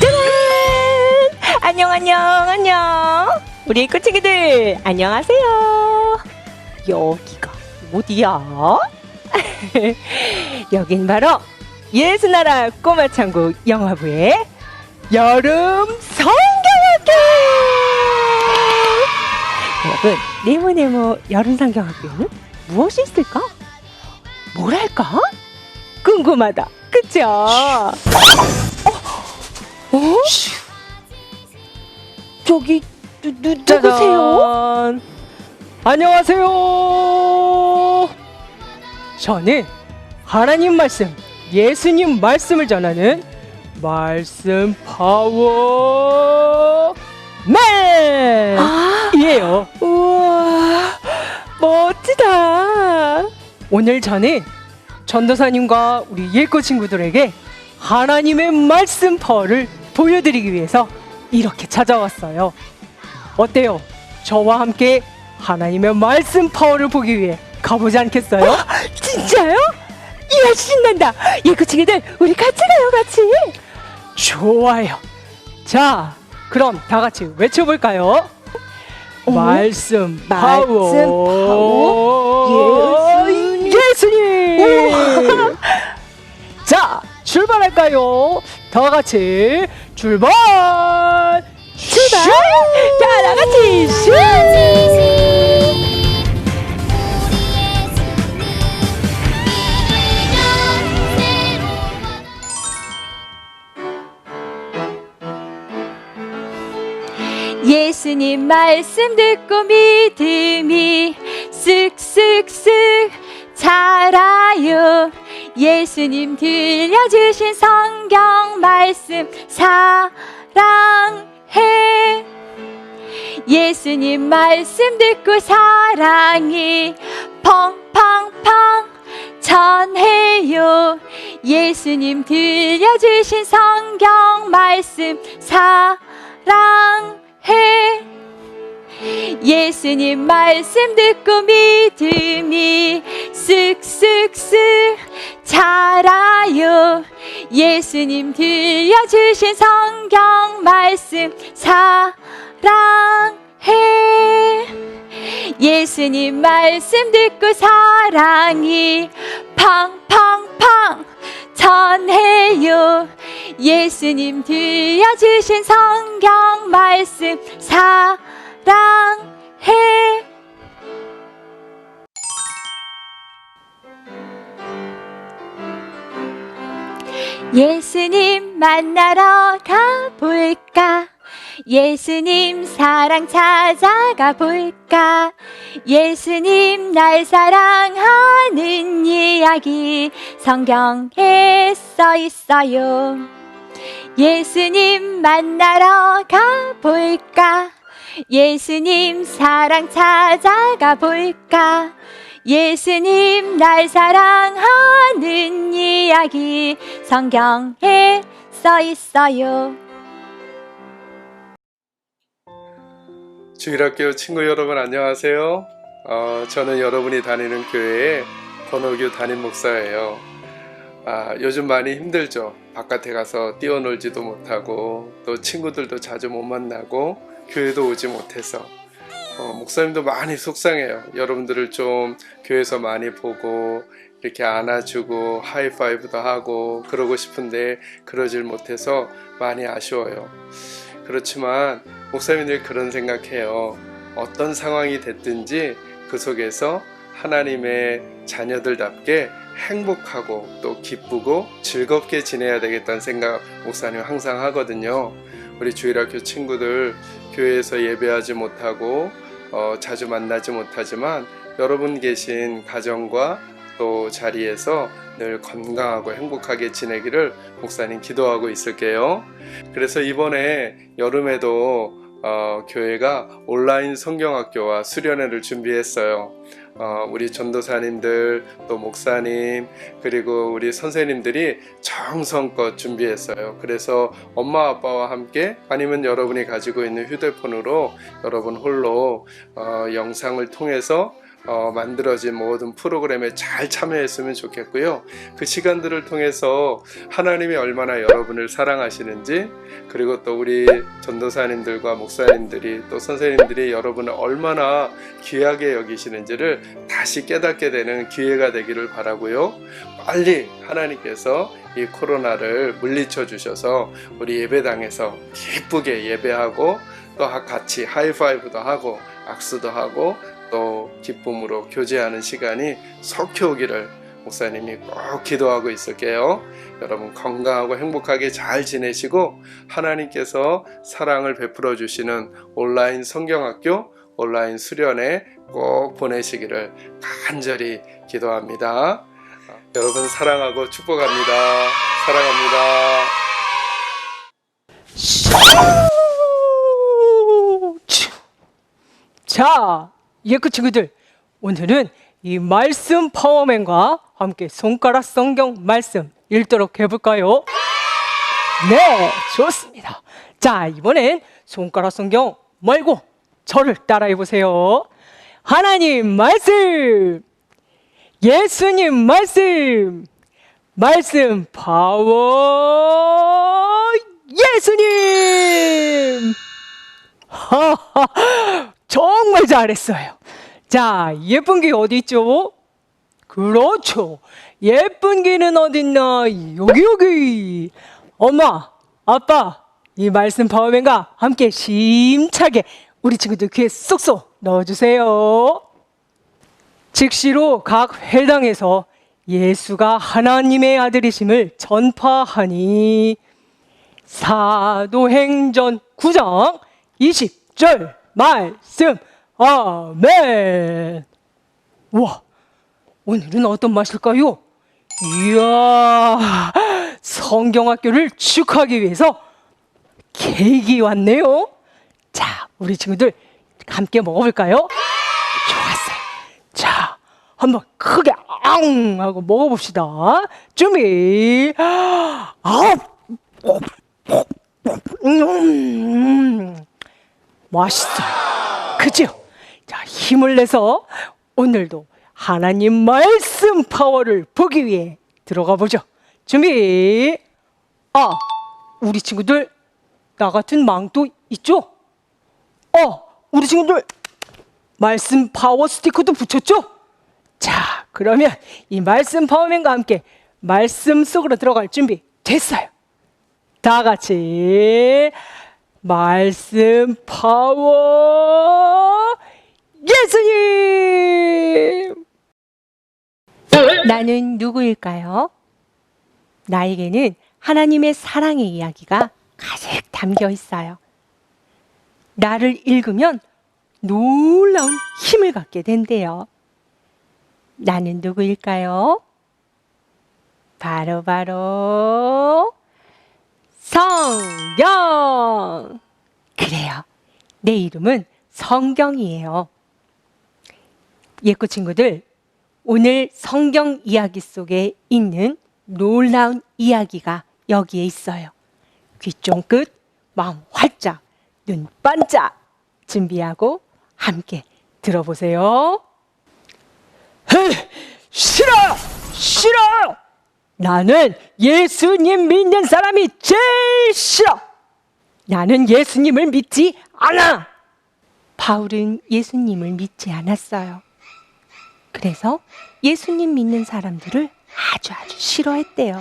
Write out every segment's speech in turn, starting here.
짜란! 안녕, 안녕, 안녕. 우리 꼬치기들, 안녕하세요. 여기가 어디야? 여긴 바로 예수나라 꼬마창국 영화부의 여름 성경학교! 여러분, 네모네모 여름 성경학교에는 무엇이 있을까? 뭘 할까? 궁금하다. 그쵸? 어? 어? 저기 누, 누, 누구세요? 짜잔. 안녕하세요. 저는 하나님 말씀, 예수님 말씀을 전하는 말씀 파워 맨! 아, 이에요. 우와, 멋지다. 오늘 저는 전도사님과 우리 예고 친구들에게 하나님의 말씀 파워를 보여드리기 위해서 이렇게 찾아왔어요. 어때요? 저와 함께 하나님의 말씀 파워를 보기 위해 가보지 않겠어요? 진짜요? 이야 신난다. 예구치기들 우리 같이 가요, 같이. 좋아요. 자, 그럼 다 같이 외쳐볼까요? 어? 말씀 말씀 파워 예수님. 예수님 자 출발할까요? 다 같이 출발 출발. 슈! 자, 다 같이 슈. 예수님 말씀 듣고 믿음이 쓱쓱쓱 자라요. 예수님 들려주신 성경 말씀 사랑해. 예수님 말씀 듣고 사랑이 펑펑펑 전해요. 예수님 들려주신 성경 말씀 사랑해. 예수님 말씀 듣고 믿음이 쓱쓱쓱 자라요. 예수님 들려주신 성경 말씀 사랑해. 예수님 말씀 듣고 사랑이 팡팡팡 전해요. 예수님 들려주신 성경 말씀 사랑해 예수님 만나러 가볼까? 예수님 사랑 찾아가 볼까? 예수님 날 사랑하는 이야기 성경에 써 있어요. 예수님 만나러 가볼까? 예수님 사랑 찾아가 볼까 예수님 날 사랑하는 이야기 성경에 써 있어요 주일학교 친구 여러분 안녕하세요. 어, 저는 여러분이 다니는 교회의 권호규 담임 목사예요. 아, 요즘 많이 힘들죠. 바깥에 가서 뛰어놀지도 못하고 또 친구들도 자주 못 만나고 교회도 오지 못해서 어, 목사님도 많이 속상해요. 여러분들을 좀 교회에서 많이 보고 이렇게 안아주고 하이파이브도 하고 그러고 싶은데 그러질 못해서 많이 아쉬워요. 그렇지만 목사님이 늘 그런 생각해요. 어떤 상황이 됐든지 그 속에서 하나님의 자녀들답게 행복하고 또 기쁘고 즐겁게 지내야 되겠다는 생각 목사님 항상 하거든요. 우리 주일학교 친구들 교회에서 예배하지 못하고 어, 자주 만나지 못하지만 여러분 계신 가정과 또 자리에서 늘 건강하고 행복하게 지내기를 목사님 기도하고 있을게요. 그래서 이번에 여름에도 어, 교회가 온라인 성경학교와 수련회를 준비했어요. 어, 우리 전도사님들 또 목사님 그리고 우리 선생님들이 정성껏 준비했어요. 그래서 엄마 아빠와 함께 아니면 여러분이 가지고 있는 휴대폰으로 여러분 홀로 어, 영상을 통해서 어, 만들어진 모든 프로그램에 잘 참여했으면 좋겠고요. 그 시간들을 통해서 하나님이 얼마나 여러분을 사랑하시는지 그리고 또 우리 전도사님들과 목사님들이 또 선생님들이 여러분을 얼마나 귀하게 여기시는지를 다시 깨닫게 되는 기회가 되기를 바라고요. 빨리 하나님께서 이 코로나를 물리쳐 주셔서 우리 예배당에서 기쁘게 예배하고 또 같이 하이파이브도 하고 악수도 하고 또 기쁨으로 교제하는 시간이 속히 오기를 목사님이 꼭 기도하고 있을게요. 여러분 건강하고 행복하게 잘 지내시고 하나님께서 사랑을 베풀어 주시는 온라인 성경학교 온라인 수련회 꼭 보내시기를 간절히 기도합니다. 여러분 사랑하고 축복합니다. 사랑합니다. 자, 예크 친구들, 오늘은 이 말씀 파워맨과 함께 손가락 성경 말씀 읽도록 해볼까요? 네, 좋습니다. 자, 이번엔 손가락 성경 말고 저를 따라해 보세요. 하나님 말씀, 예수님 말씀, 말씀 파워 예수님. 정말 잘했어요. 자, 예쁜 게 어디 있죠? 그렇죠. 예쁜 개는 어딨나? 여기, 여기. 엄마, 아빠, 이 말씀 파워맨과 함께 심차게 우리 친구들 귀에 쏙쏙 넣어주세요. 즉시로 각 회당에서 예수가 하나님의 아들이심을 전파하니 사도행전 9장 20절 말씀. 아멘. 와 오늘은 어떤 맛일까요? 이야 성경학교를 축하하기 위해서 케이크 왔네요. 자 우리 친구들 함께 먹어볼까요? 좋았어요. 자 한번 크게 앙 하고 먹어봅시다. 준비. 아 음, 맛있어요. 그죠? 자, 힘을 내서 오늘도 하나님 말씀 파워를 보기 위해 들어가 보죠. 준비. 아, 우리 친구들 나 같은 망도 있죠? 어, 우리 친구들 말씀 파워 스티커도 붙였죠? 자, 그러면 이 말씀 파워맨과 함께 말씀 속으로 들어갈 준비 됐어요. 다 같이 말씀 파워 예수님 나는 누구일까요? 나에게는 하나님의 사랑의 이야기가 가득 담겨 있어요. 나를 읽으면 놀라운 힘을 갖게 된대요. 나는 누구일까요? 바로 바로 성경. 그래요. 내 이름은 성경이에요. 예고 친구들, 오늘 성경 이야기 속에 있는 놀라운 이야기가 여기에 있어요. 귀 쫑긋, 마음 활짝, 눈 반짝 준비하고 함께 들어보세요. 헤, 싫어 싫어 나는 예수님 믿는 사람이 제일 싫어 나는 예수님을 믿지 않아 바울은 예수님을 믿지 않았어요. 그래서 예수님 믿는 사람들을 아주 아주 싫어했대요.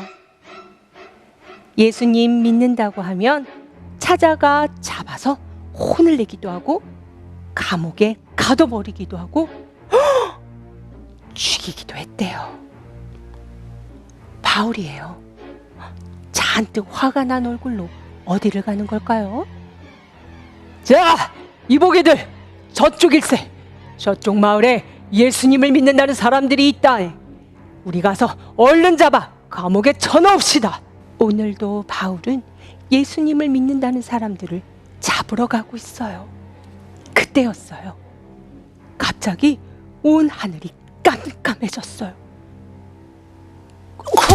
예수님 믿는다고 하면 찾아가 잡아서 혼을 내기도 하고 감옥에 가둬버리기도 하고 헉! 죽이기도 했대요. 바울이에요. 잔뜩 화가 난 얼굴로 어디를 가는 걸까요? 자 이보게들 저쪽일세 저쪽 마을에 예수님을 믿는다는 사람들이 있다 우리 가서 얼른 잡아 감옥에 쳐넣읍시다 오늘도 바울은 예수님을 믿는다는 사람들을 잡으러 가고 있어요. 그때였어요. 갑자기 온 하늘이 깜깜해졌어요.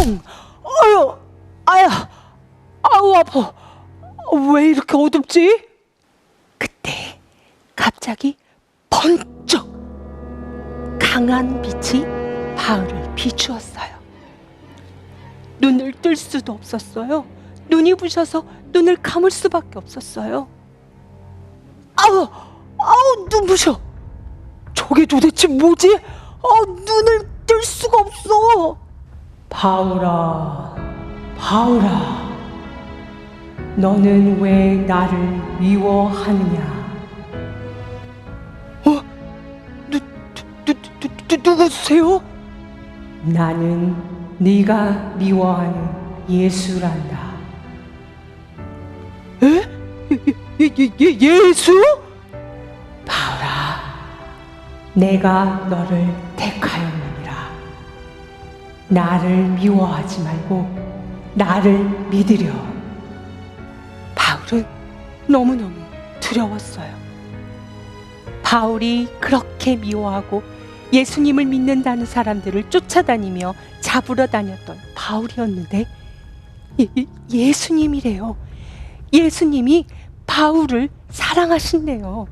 콩 아유 아야 아우 아파 왜 이렇게 어둡지? 그때 갑자기 번쩍 강한 빛이 바울을 비추었어요. 눈을 뜰 수도 없었어요. 눈이 부셔서 눈을 감을 수밖에 없었어요. 아우, 아우, 눈부셔. 저게 도대체 뭐지? 아, 눈을 뜰 수가 없어. 바울아, 바울아, 너는 왜 나를 미워하느냐? 누, 누, 누, 누, 누구세요? 나는 네가 미워하는 예수란다. 에? 예, 예, 예, 예수? 바울아, 내가 너를 택하였느니라. 나를 미워하지 말고 나를 믿으려. 바울은 너무너무 두려웠어요. 바울이 그렇게 미워하고 예수님을 믿는다는 사람들을 쫓아다니며 잡으러 다녔던 바울이었는데 예, 예, 예수님이래요. 예수님이 바울을 사랑하신대요.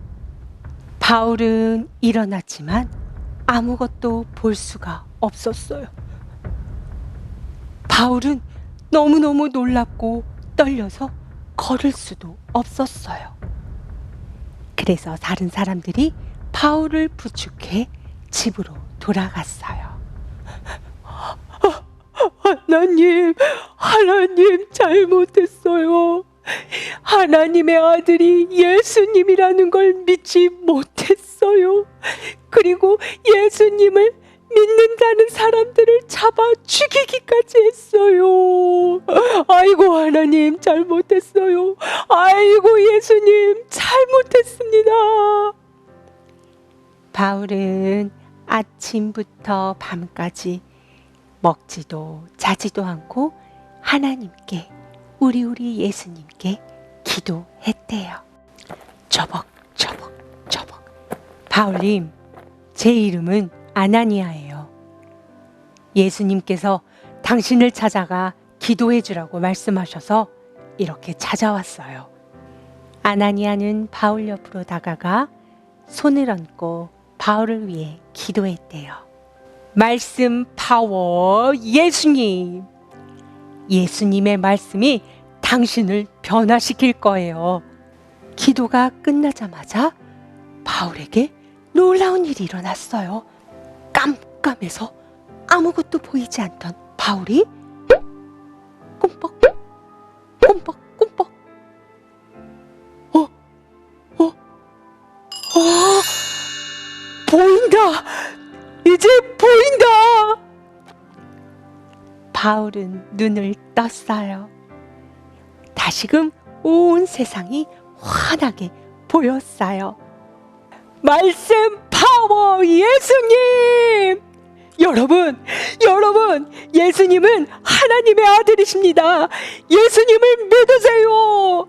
바울은 일어났지만 아무것도 볼 수가 없었어요. 바울은 너무너무 놀랍고 떨려서 걸을 수도 없었어요. 그래서 다른 사람들이 바울을 부축해 집으로 돌아갔어요. 하나님, 하나님 잘못했어요. 하나님의 아들이 예수님이라는 걸 믿지 못했어요. 그리고 예수님을 믿는다는 사람들을 잡아 죽이기까지 했어요. 아이고 하나님 잘못했어요. 아이고 예수님 잘못했습니다. 바울은 아침부터 밤까지 먹지도 자지도 않고 하나님께 우리 우리 예수님께 기도했대요. 저벅 저벅 저벅. 바울님, 제 이름은 아나니아예요. 예수님께서 당신을 찾아가 기도해 주라고 말씀하셔서 이렇게 찾아왔어요. 아나니아는 바울 옆으로 다가가 손을 얹고 바울을 위해 기도했대요. 말씀 파워 예수님. 예수님의 말씀이 당신을 변화시킬 거예요. 기도가 끝나자마자 바울에게 놀라운 일이 일어났어요. 깜깜해서 아무것도 보이지 않던 바울이 꿈뻑, 꿈뻑, 꿈뻑. 어, 어, 어, 보인다. 이제 보인다. 바울은 눈을 떴어요. 다시금 온 세상이 환하게 보였어요. 말씀 파워 예수님! 여러분, 여러분, 예수님은 하나님의 아들이십니다. 예수님을 믿으세요.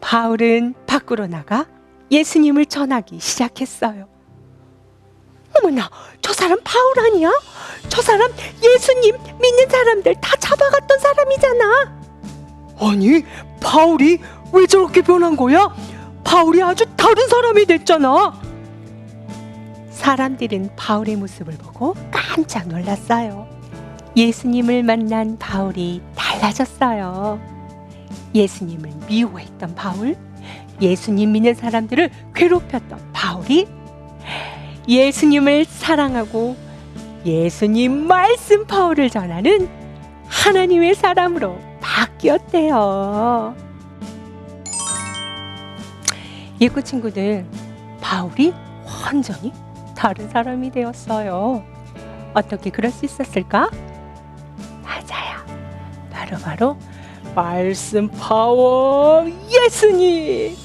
바울은 밖으로 나가 예수님을 전하기 시작했어요. 어머나, 저 사람 바울 아니야? 저 사람 예수님 믿는 사람들 다 잡아갔던 사람이잖아. 아니, 바울이 왜 저렇게 변한 거야? 바울이 아주 다른 사람이 됐잖아. 사람들은 바울의 모습을 보고 깜짝 놀랐어요. 예수님을 만난 바울이 달라졌어요. 예수님을 미워했던 바울, 예수님 믿는 사람들을 괴롭혔던 바울이 예수님을 사랑하고 예수님 말씀 파워를 전하는 하나님의 사람으로 바뀌었대요. 예고 친구들, 바울이 완전히 다른 사람이 되었어요. 어떻게 그럴 수 있었을까? 맞아요. 바로 바로 말씀 파워 예수님.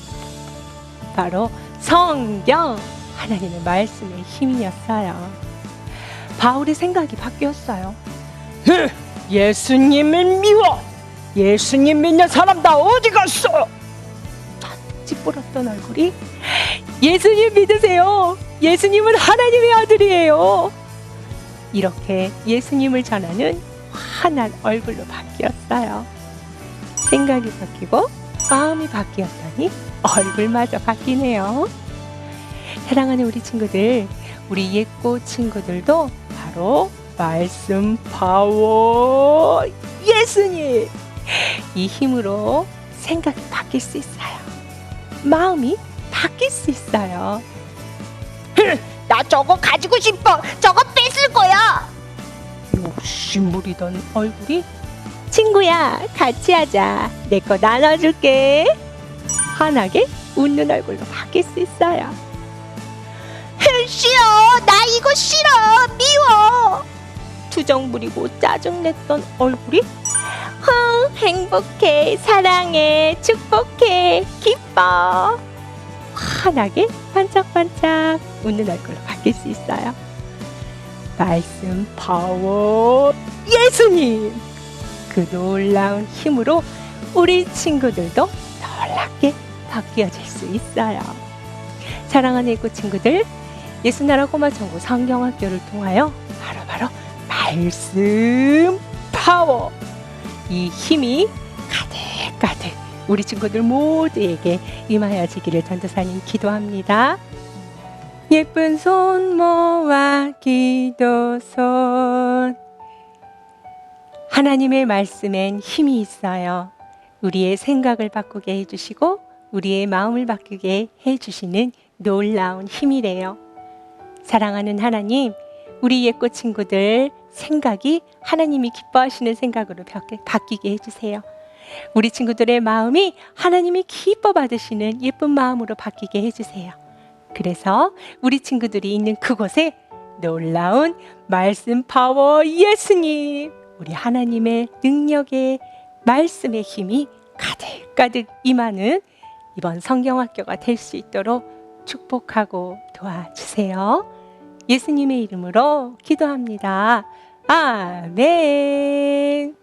바로 성경 하나님의 말씀의 힘이었어요. 바울의 생각이 바뀌었어요. 예수님을 미워. 예수님 믿는 사람 다 어디 갔어? 찌푸렸던 얼굴이 예수님 믿으세요. 예수님은 하나님의 아들이에요. 이렇게 예수님을 전하는 환한 얼굴로 바뀌었어요. 생각이 바뀌고 마음이 바뀌었더니 얼굴마저 바뀌네요. 사랑하는 우리 친구들, 우리 예꼬 친구들도 바로 말씀 파워 예수님 이 힘으로 생각이 바뀔 수 있어요. 마음이 바뀔 수 있어요. 나 저거 가지고 싶어. 저거 뺏을 거야. 욕심부리던 얼굴이 친구야, 같이 하자. 내 거 나눠줄게. 환하게 웃는 얼굴로 바뀔 수 있어요. 싫어. 나 이거 싫어. 미워. 투정 부리고 짜증냈던 얼굴이 흥, 행복해, 사랑해, 축복해, 기뻐. 환하게 반짝반짝 웃는 얼굴로 바뀔 수 있어요. 말씀 파워 예수님! 그 놀라운 힘으로 우리 친구들도 놀랍게 바뀌어질 수 있어요. 사랑하는 일구 친구들, 예수나라 꼬마천국 성경학교를 통하여 바로바로 말씀 파워 이 힘이 우리 친구들 모두에게 임하여지기를 전도사님 기도합니다. 예쁜 손 모아 기도손 하나님의 말씀엔 힘이 있어요. 우리의 생각을 바꾸게 해주시고 우리의 마음을 바꾸게 해주시는 놀라운 힘이래요. 사랑하는 하나님, 우리 예꼬 친구들 생각이 하나님이 기뻐하시는 생각으로 바뀌- 바뀌게 해주세요. 우리 친구들의 마음이 하나님이 기뻐 받으시는 예쁜 마음으로 바뀌게 해주세요. 그래서 우리 친구들이 있는 그곳에 놀라운 말씀 파워 예수님, 우리 하나님의 능력의 말씀의 힘이 가득가득 임하는 이번 성경학교가 될 수 있도록 축복하고 도와주세요. 예수님의 이름으로 기도합니다. 아멘.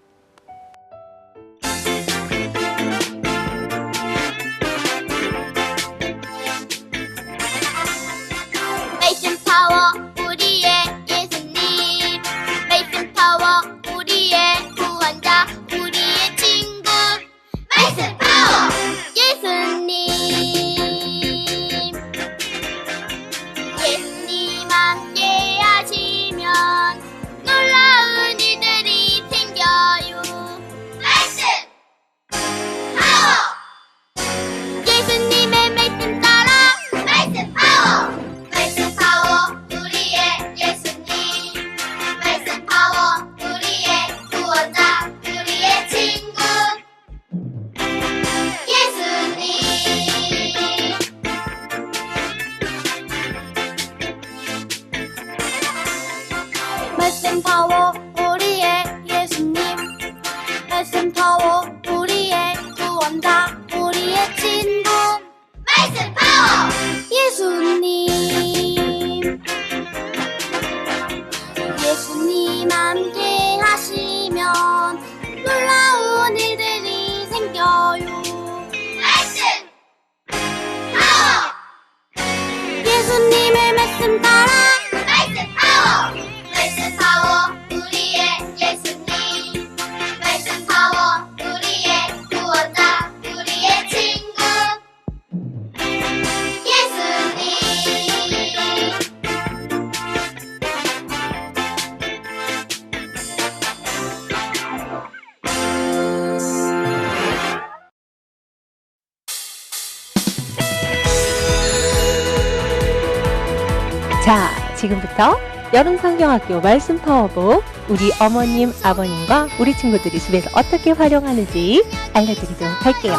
지금부터 여름 성경학교 말씀 파워북 우리 어머님, 아버님과 우리 친구들이 집에서 어떻게 활용하는지 알려드리도록 할게요.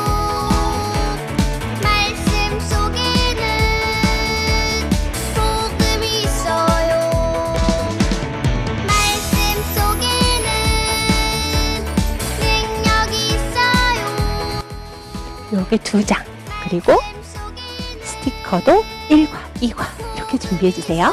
말씀 속에는 복음이 있어요. 말씀 속에는 능력이 있어요. 요게 두 장. 그리고 스티커도 1과, 2과 이렇게 준비해 주세요.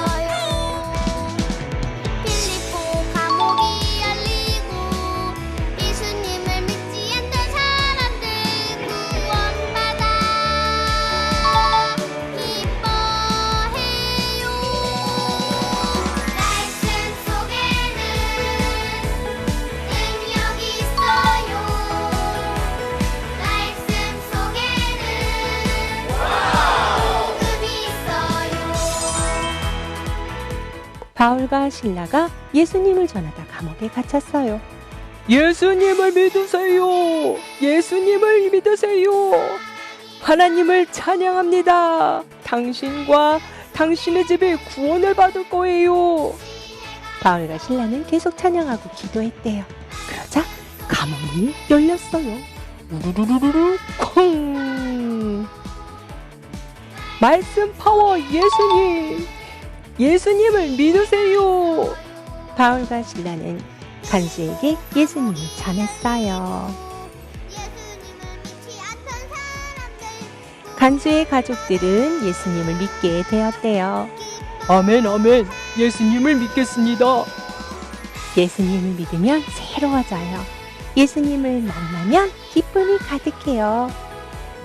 바울과 신라가 예수님을 전하다 감옥에 갇혔어요. 예수님을 믿으세요. 예수님을 믿으세요. 하나님을 찬양합니다. 당신과 당신의 집에 구원을 받을 거예요. 바울과 신라는 계속 찬양하고 기도했대요. 그러자 감옥문이 열렸어요. 우르르르르 콩. 말씀 파워 예수님. 예수님을 믿으세요. 바울과 신라는 간수에게 예수님을 전했어요. 간수의 가족들은 예수님을 믿게 되었대요. 아멘 아멘. 예수님을 믿겠습니다. 예수님을 믿으면 새로워져요. 예수님을 만나면 기쁨이 가득해요.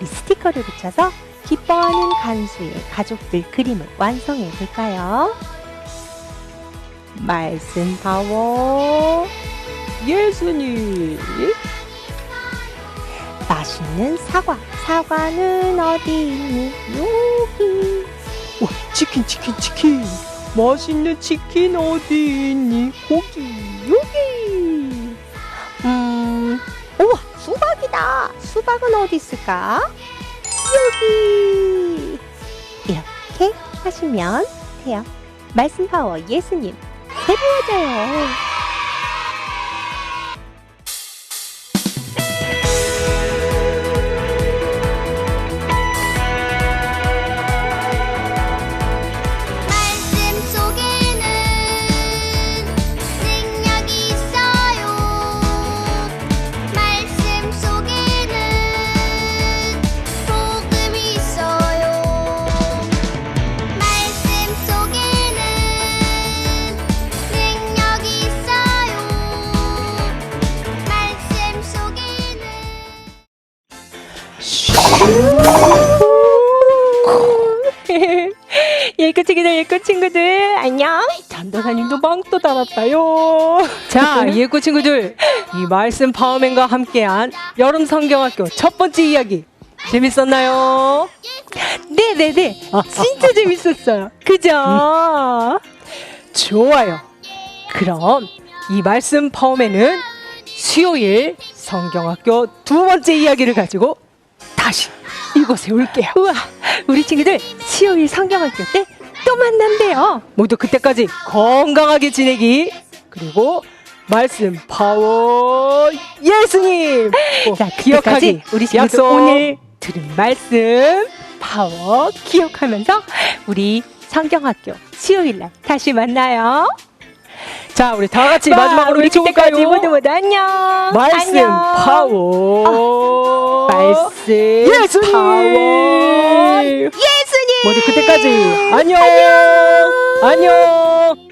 스티커를 붙여서 기뻐하는 간수의 가족들 그림을 완성해 볼까요? 말씀 파워 예수님. 맛있는 사과 사과는 어디 있니? 여기 와, 치킨 치킨 치킨. 맛있는 치킨 어디 있니? 고기 여기. 음 우와 수박이다 수박은 어디 있을까? 여기 이렇게 하시면 돼요. 말씀 파워 예수님 새로워져요 친구들 예그 친구들 안녕 전도사님도 망또 달았다요. 자, 예고 친구들, 이 말씀 파워맨과 함께한 여름 성경학교 첫 번째 이야기 재밌었나요? 네네네 아, 진짜 재밌었어요 그죠? 좋아요. 그럼 이 말씀 파워맨은 수요일 성경학교 두 번째 이야기를 가지고 다시 이곳에 올게요. 우와 우리 친구들 수요일 성경학교 때 또 만난대요 모두 그때까지 건강하게 지내기 그리고 말씀 파워 예수님 꼭 자, 기억하기 우리 약속. 오늘 들은 말씀 파워 기억하면서 우리 성경학교 수요일 날 다시 만나요. 자 우리 다 같이 와, 마지막으로 우리 외쳐볼까요? 모두 모두 안녕. 말씀 안녕. 파워 말씀 예수님 파워 예 모두 그때까지. 안녕! 안녕